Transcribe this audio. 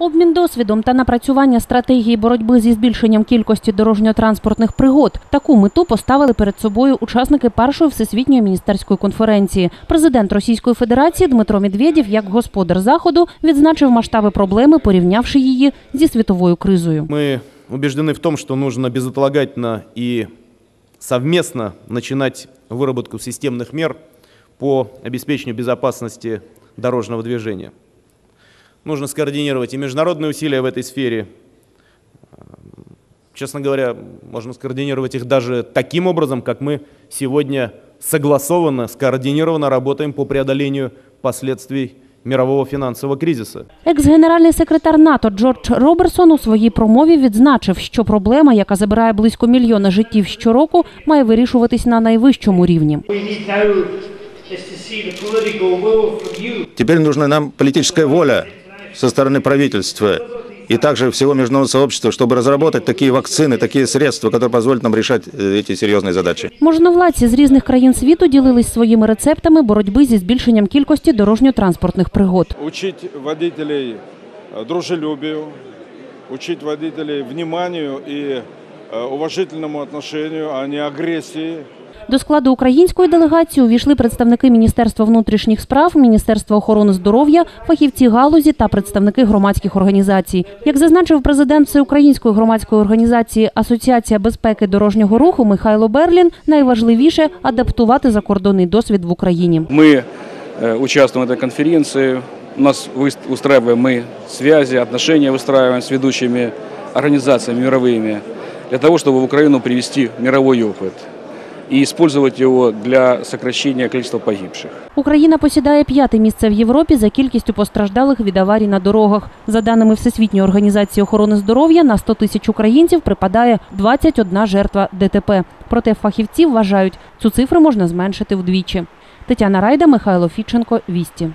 Обмін досвідом та напрацювання стратегії боротьби зі збільшенням кількості дорожньо-транспортних пригод. Таку мету поставили перед собою учасники першої всесвітньої міністерської конференції. Президент Російської Федерації Дмитро Медведєв, як господар заходу, відзначив масштаби проблеми, порівнявши її зі світовою кризою. Мы убеждены в том, что нужно безотлагательно и совместно начинать выработку системных мер по обеспечению безопасности дорожного движения. Нужно скоординировать и международные усилия в этой сфере. Честно говоря, можно скоординировать их даже таким образом, как мы сегодня согласованно, скоординированно работаем по преодолению последствий мирового финансового кризиса. Екс-генеральний секретар НАТО Джордж Роберсон у своїй промові відзначив, що проблема, яка забирає близько мільйона життів щороку, має вирішуватись на найвищому рівні. We need now is to see the political will from you. Теперь нужна нам политическая воля со стороны правительства и также всего международного сообщества, чтобы разработать такие вакцины, такие средства, которые позволят нам решать э, эти серьезные задачи. Можновладці з різних країн світу ділились своїми рецептами боротьби зі збільшенням кількості дорожньо-транспортних пригод. учить водителей э, дружелюбию, учить водителей вниманию и э, уважительному отношению, а не агрессии. До складу української делегації увійшли представники Міністерства внутрішніх справ, Міністерства охорони здоров'я, фахівці галузі та представники громадських організацій. Як зазначив президент Всеукраїнської громадської організації Асоціація безпеки дорожнього руху Михайло Берлін, найважливіше адаптувати закордонний досвід в Україні. Мы э, участвуем в этой конференции. У нас выс- устраиваем мы связи, отношения выстраиваем с ведущими организациями мировыми для того, чтобы в Украину привести мировой опыт и использовать его для сокращения количества погибших. Україна посідає п'яте місце в Європі за кількістю постраждалих від аварій на дорогах. За даними Всесвітньої організації охорони здоров'я, на 100 тисяч українців припадає 21 жертва ДТП. Проте фахівці вважають, цю цифру можна зменшити вдвічі. Тетяна Райда, Михайло Фіченко, Вісті.